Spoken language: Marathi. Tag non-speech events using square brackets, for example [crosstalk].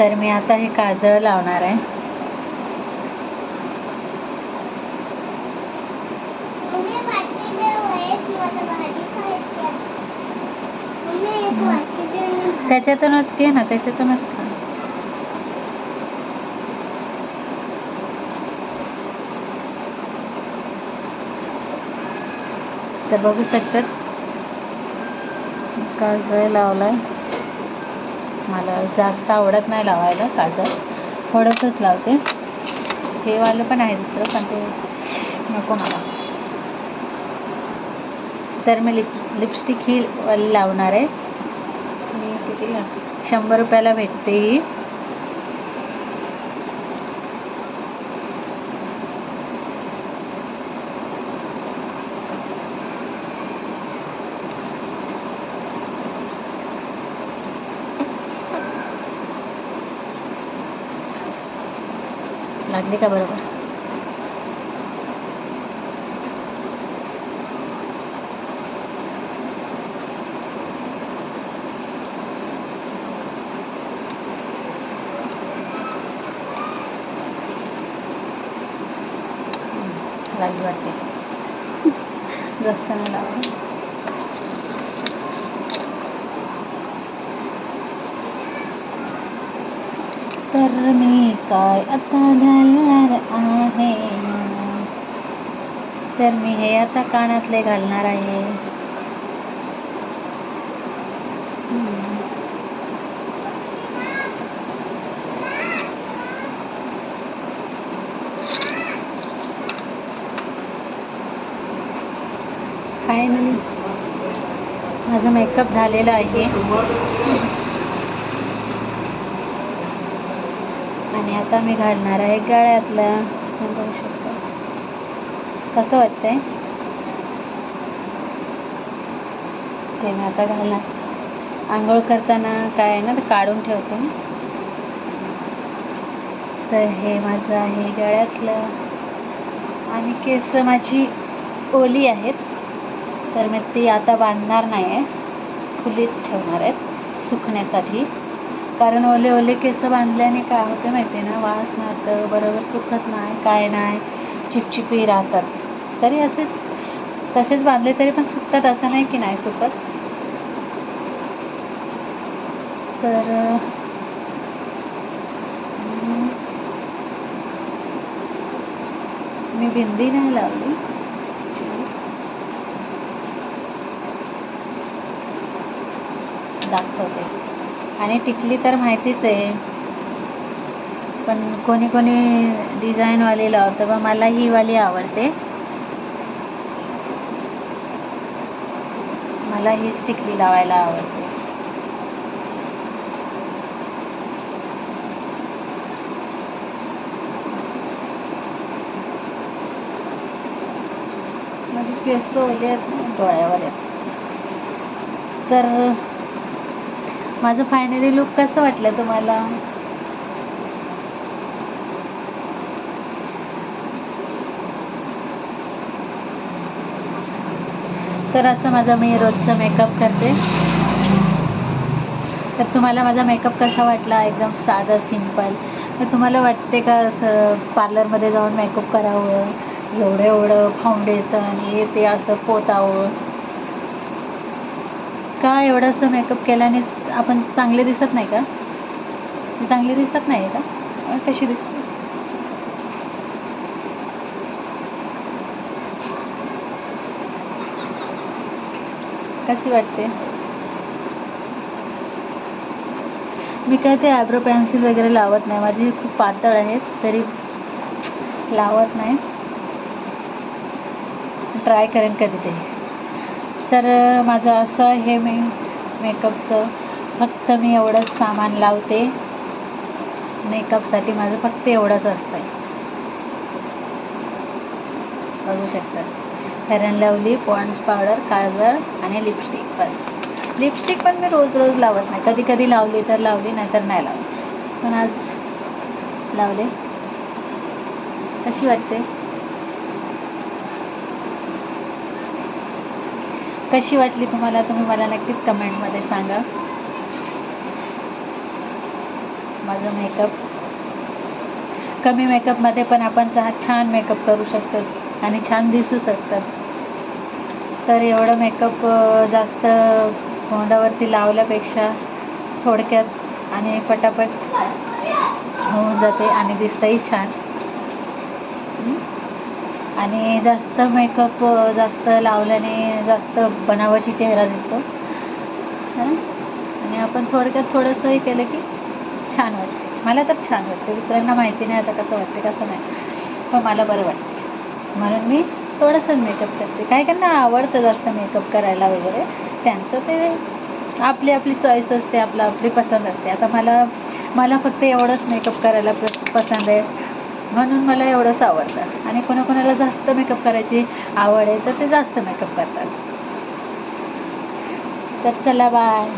तर मी आता हे काजळ लावणार आहे. त्याच्यातूनच घे ना त्याच्यातूनच खा. तर बघू शकतात. काजळ लावलाय. मला जास्त आवडत नाही लावायला काजळ. थोडंसंच लावते. हे वालं पण आहे दुसरं पण ते नको मला. तर मी लिप लिपस्टिक ही लावणार आहे. मी किती शंभर रुपयाला भेटते ही. लागली का बरोबर? वाटते. [laughs] जास्त नाही लावा. तर मी काय? आता घालणार आहे तर मी हे आता कानातले घालणार आहे. फायनली माझा मेकअप झालेला आहे. आणि आता मी घालणार आहे गळ्यातलं. तुम्ही बघू शकता. कसं वाटतंय? ते मी आता घालणार. आंघोळ करताना काय आहे ना ते काढून ठेवते तर हे माझं आहे गळ्यातलं. आणि केस माझी ओली आहेत. तर मी ती आता बांधणार नाही आहे खुलीच ठेवणार आहेत. सुकण्यासाठी. कारण ओले ओले केस बांधल्याने काय होते माहिती आहे ना? वास मारतं बरोबर सुकत नाही काय नाही चिपचिपी राहतात. तरी असे तसेच बांधले तरी पण सुकतात असं नाही की नाही सुकत? तर मी बिंदी नाही लावली. actually. दाखवते. आणि टिकली तर माहितीच आहे. पण कोणी कोणी डिझाईनवाली लावतं व मला ही वाली आवडते. मला हीच टिकली लावायला आवडते. केस ओले आहेत डोळ्यावर आहेत. तर माझं फायनली लुक कसं वाटलं तुम्हाला? तर असं माझा मी रोजचा मेकअप करते. तर तुम्हाला माझा मेकअप कसा वाटला? एकदम साधा सिंपल तर तुम्हाला वाटते का असं पार्लरमध्ये जाऊन मेकअप करावं? एवढं एवढं फाउंडेशन हे ते असं पोतावं? का एवढं असं मेकअप केल्याने आपण चांगले दिसत नाही का? चांगले चांगली दिसत नाही का? कशी दिसते? कशी वाटते? मी काय ते आयब्रो पेन्सिल वगैरे लावत नाही. माझी खूप पातळ आहेत तरी लावत नाही. ट्राय करेन कधीतरी. तर माझं असं हे मी मेकअपचं फक्त मी एवढंच सामान लावते. मेकअपसाठी माझं फक्त एवढंच असतं आहे बघू शकतात फेअर लवली पॉन्ड्स पावडर काजळ आणि लिपस्टिक बस. लिपस्टिक पण मी रोज रोज लावत नाही. कधी कधी लावली तर लावली नाहीतर नाही लावली. पण आज लावले. कशी वाटते? कशी वाटली तुम्हाला? तुम्ही मला नक्कीच कमेंटमध्ये सांगा. माझं मेकअप कमी मेकअपमध्ये पण आपण छान मेकअप करू शकतो आणि छान दिसू शकतात तर एवढं मेकअप जास्त तोंडावरती लावल्यापेक्षा थोडक्यात आणि पटापट होऊन जाते आणि दिसतंही छान. आणि जास्त मेकअप जास्त लावल्याने जास्त बनावटी चेहरा दिसतो. हं? आणि आपण थोडक्यात थोडंसंही केलं की छान वाटते. मला तर छान वाटते. दुसऱ्यांना माहिती नाही आता कसं वाटते कसं नाही. पण मला बरं वाटते. म्हणून मी थोडंसंच मेकअप करते. काही काहींना आवडतं जास्त मेकअप करायला वगैरे त्यांचं ते आपली आपली चॉईस असते आपलं आपली पसंत असते. आता मला मला फक्त एवढंच मेकअप करायला पस पसंत आहे. म्हणून मला एवढंच आवडतं. आणि कोणाकोणाला जास्त मेकअप करायची आवड आहे तर ते जास्त मेकअप करतात. तर चला बाय